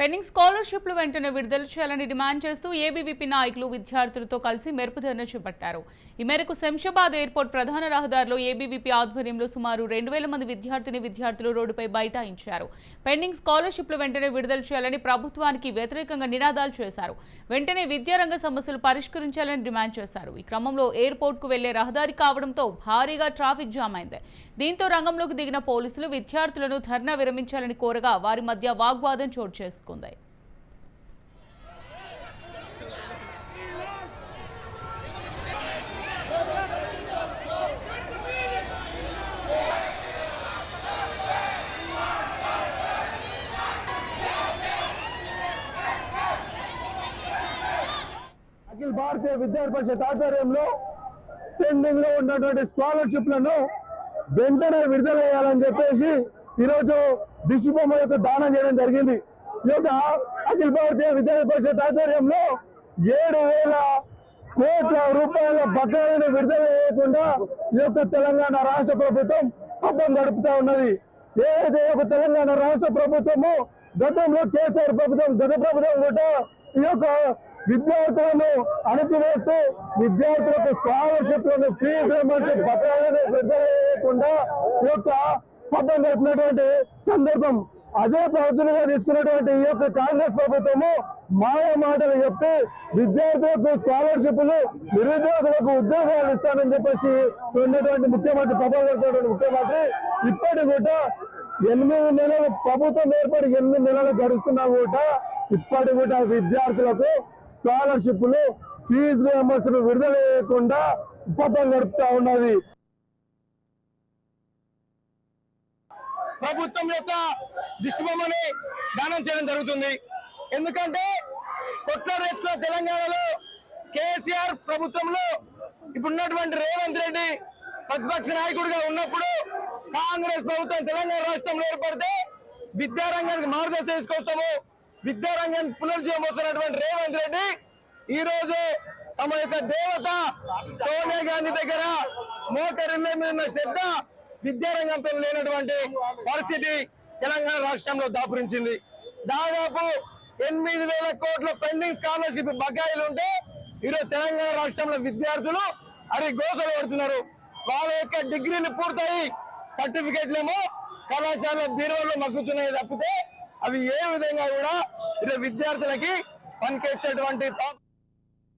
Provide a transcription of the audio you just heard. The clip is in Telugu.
పెండింగ్ స్కాలర్షిప్లు వెంటనే విడుదల చేయాలని డిమాండ్ చేస్తూ ఏబీవీపీ నాయకులు విద్యార్థులతో కలిసి మెరుపు ధర్న చేపట్టారు. ఈ మేరకు శంషాబాద్ ఎయిర్పోర్ట్ ప్రధాన రహదారిలో ఏబీవీపీ ఆధ్వర్యంలో సుమారు రెండు వేల మంది విద్యార్థిని విద్యార్థులు రోడ్డుపై బైఠాయించారు. పెండింగ్ స్కాలర్షిప్లు వెంటనే విడుదల చేయాలని ప్రభుత్వానికి వ్యతిరేకంగా నినాదాలు చేశారు. వెంటనే విద్యారంగ సమస్యలు పరిష్కరించాలని డిమాండ్ చేశారు. ఈ క్రమంలో ఎయిర్పోర్ట్కు వెళ్ళే రహదారి కావడంతో భారీగా ట్రాఫిక్ జామ్ అయింది. దీంతో రంగంలోకి దిగిన పోలీసులు విద్యార్థులను ధర్నా విరమించాలని కోరగా వారి మధ్య వాగ్వాదం చోటు చేసుకుంది అఖిల భారతీయ విద్యార్థి పరిషత్ ఆధ్వర్యంలో పెండింగ్లో ఉన్నటువంటి స్కాలర్షిప్లను వెంటనే విడుదల చేయాలని చెప్పేసి ఈరోజు దిశ బొమ్మ యొక్క దానం చేయడం జరిగింది. యొక్క అఖిల భారతీయ విద్యార్థి పరిషత్ ఆధ్వర్యంలో ఏడు వేల కోట్ల రూపాయల బకాయిలను విడుదల చేయకుండా ఈ యొక్క తెలంగాణ రాష్ట్ర ప్రభుత్వం పబ్బం గడుపుతా ఉన్నది. ఏదైతే యొక్క తెలంగాణ రాష్ట్ర ప్రభుత్వము గతంలో కేసీఆర్ ప్రభుత్వం గత ప్రభుత్వం కూడా ఈ యొక్క విద్యార్థులను అణచివేస్తూ విద్యార్థులకు స్కాలర్షిప్లను ఫీజు బకాయిలను విడుదల చేయకుండా ఈ యొక్క పబ్బం గడిపినటువంటి సందర్భం అదే పద్ధతులుగా తీసుకున్నటువంటి ఈ యొక్క కాంగ్రెస్ ప్రభుత్వము మాయ మాటలు చెప్పి విద్యార్థులకు స్కాలర్షిప్లు నిరుద్యోగులకు ఉద్యోగాలు ఇస్తానని చెప్పేసి ఉన్నటువంటి ముఖ్యమంత్రి పబ్బం ముఖ్యమంత్రి ఇప్పటి కూడా ఎనిమిది నెలలు ప్రభుత్వం ఏర్పడి ఎనిమిది నెలలు గడుస్తున్నా కూడా ఇప్పటి కూడా విద్యార్థులకు స్కాలర్షిప్లు ఫీజు రియంబర్స్మెంట్ విడుదల చేయకుండా ఉపపం గడుపుతా ఉన్నది. ప్రభుత్వం యొక్క దిష్టిబొమ్మని దానం చేయడం జరుగుతుంది. ఎందుకంటే కొట్ల రేచుకున్న తెలంగాణలో కేసీఆర్ ప్రభుత్వంలో ఇప్పుడున్నటువంటి రేవంత్ రెడ్డి ప్రతిపక్ష నాయకుడిగా ఉన్నప్పుడు కాంగ్రెస్ ప్రభుత్వం తెలంగాణ రాష్ట్రంలో ఏర్పడితే విద్యారంగానికి మార్గదర్శనం తీసుకొస్తాము. విద్యారంగాన్ని పునర్జీవం వస్తున్నటువంటి రేవంత్ రెడ్డి ఈ రోజు తమ యొక్క దేవత సోనియా గాంధీ దగ్గర మోకరిల్ల మీద శ్రద్ధ విద్యారంగంపై లేనటువంటి పరిస్థితి తెలంగాణ రాష్ట్రంలో దాపురించింది. దాదాపు ఎనిమిది వేల కోట్ల పెండింగ్ స్కాలర్షిప్ బకాయిలు ఉంటే ఈరోజు తెలంగాణ రాష్ట్రంలో విద్యార్థులు అరి గోసలు పడుతున్నారు. వాళ్ళ యొక్క డిగ్రీలు పూర్తయి సర్టిఫికెట్లేమో కళాశాల బీరువాలో మగ్గుతున్నాయి తప్పితే అవి ఏ విధంగా కూడా ఈరోజు విద్యార్థులకి పనికొచ్చేటువంటి